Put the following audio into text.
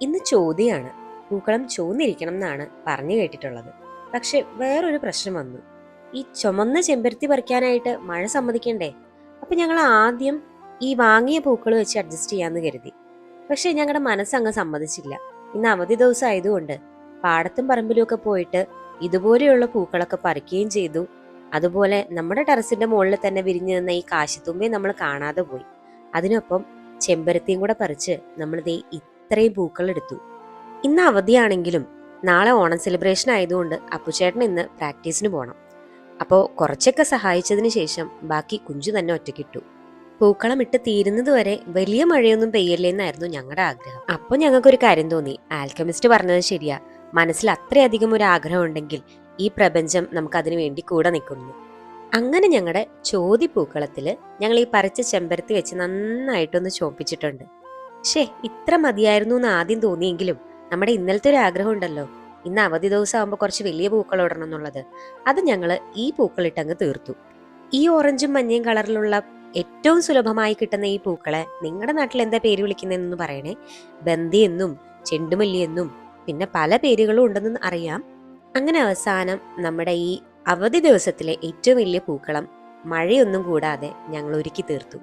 ഇന്ന് ചോദ്യമാണ് പൂക്കളം ചുവന്നിരിക്കണം എന്നാണ് പറഞ്ഞു കേട്ടിട്ടുള്ളത്. പക്ഷെ വേറൊരു പ്രശ്നം വന്നു. ഈ ചുമന്ന ചെമ്പരത്തി പറിക്കാനായിട്ട് മഴ സമ്മതിക്കണ്ടേ? അപ്പൊ ഞങ്ങൾ ആദ്യം ഈ വാങ്ങിയ പൂക്കൾ വെച്ച് അഡ്ജസ്റ്റ് ചെയ്യാന്ന് കരുതി. പക്ഷെ ഞങ്ങളുടെ മനസ്സങ്ങ് സമ്മതിച്ചില്ല. ഇന്ന് അവധി ദിവസം ആയതുകൊണ്ട് പാടത്തും പറമ്പിലും ഒക്കെ പോയിട്ട് ഇതുപോലെയുള്ള പൂക്കളൊക്കെ പറിക്കുകയും ചെയ്തു. അതുപോലെ നമ്മുടെ ടെറസിന്റെ മുകളിൽ തന്നെ വിരിഞ്ഞു നിന്ന ഈ കാശിത്തുമ്പയെ നമ്മൾ കാണാതെ പോയി. അതിനൊപ്പം ചെമ്പരത്തിയും കൂടെ പറിച്ച് നമ്മൾ ദേ ഇത്രയും പൂക്കൾ എടുത്തു ഇന്ന് അവധിയാണെങ്കിലും നാളെ ഓണം സെലിബ്രേഷൻ ആയതുകൊണ്ട് അപ്പുചേട്ടൻ ഇന്ന് പ്രാക്ടീസിന് പോകണം അപ്പോൾ കുറച്ചൊക്കെ സഹായിച്ചതിന് ശേഷം ബാക്കി കുഞ്ചു തന്നെ ഒറ്റക്കിട്ടു പൂക്കളം ഇട്ട് തീരുന്നത് വരെ വലിയ മഴയൊന്നും പെയ്യല്ലേന്നായിരുന്നു ഞങ്ങളുടെ ആഗ്രഹം. അപ്പോൾ ഞങ്ങൾക്കൊരു കാര്യം തോന്നി. ആൽക്കമിസ്റ്റ് പറഞ്ഞത് ശരിയാ. മനസ്സിൽ അത്രയധികം ഒരു ആഗ്രഹം ഉണ്ടെങ്കിൽ ഈ പ്രപഞ്ചം നമുക്ക് അതിനു വേണ്ടി കൂടെ നിൽക്കുന്നു. അങ്ങനെ ഞങ്ങളുടെ ചോതി പൂക്കളത്തിൽ ഞങ്ങൾ ഈ പറിച്ച ചെമ്പരത്തി വെച്ച് നന്നായിട്ടൊന്ന് ചോപ്പിച്ചിട്ടുണ്ട്. ഷേ ഇത്ര മതിയായിരുന്നു എന്ന് ആദ്യം തോന്നിയെങ്കിലും നമ്മുടെ ഇന്നലത്തെ ഒരു ആഗ്രഹം ഉണ്ടല്ലോ. ഇന്ന് അവധി ദിവസം ആകുമ്പോൾ കുറച്ച് വലിയ പൂക്കൾ ഇടണം എന്നുള്ളത്. അത് ഞങ്ങൾ ഈ പൂക്കളിട്ടങ്ങ് തീർത്തു. ഈ ഓറഞ്ചും മഞ്ഞയും കളറിലുള്ള ഏറ്റവും സുലഭമായി കിട്ടുന്ന ഈ പൂക്കളെ നിങ്ങളുടെ നാട്ടിൽ എന്താ പേര് വിളിക്കുന്നതെന്ന് പറയണേ. ബന്ദി എന്നും ചെണ്ടുമല്ലി എന്നും പിന്നെ പല പേരുകളും ഉണ്ടെന്ന് അറിയാം. അങ്ങനെ അവസാനം നമ്മുടെ ഈ അവധി ദിവസത്തിലെ ഏറ്റവും വലിയ പൂക്കളം മഴയൊന്നും കൂടാതെ ഞങ്ങൾ ഒരുക്കി തീർത്തു.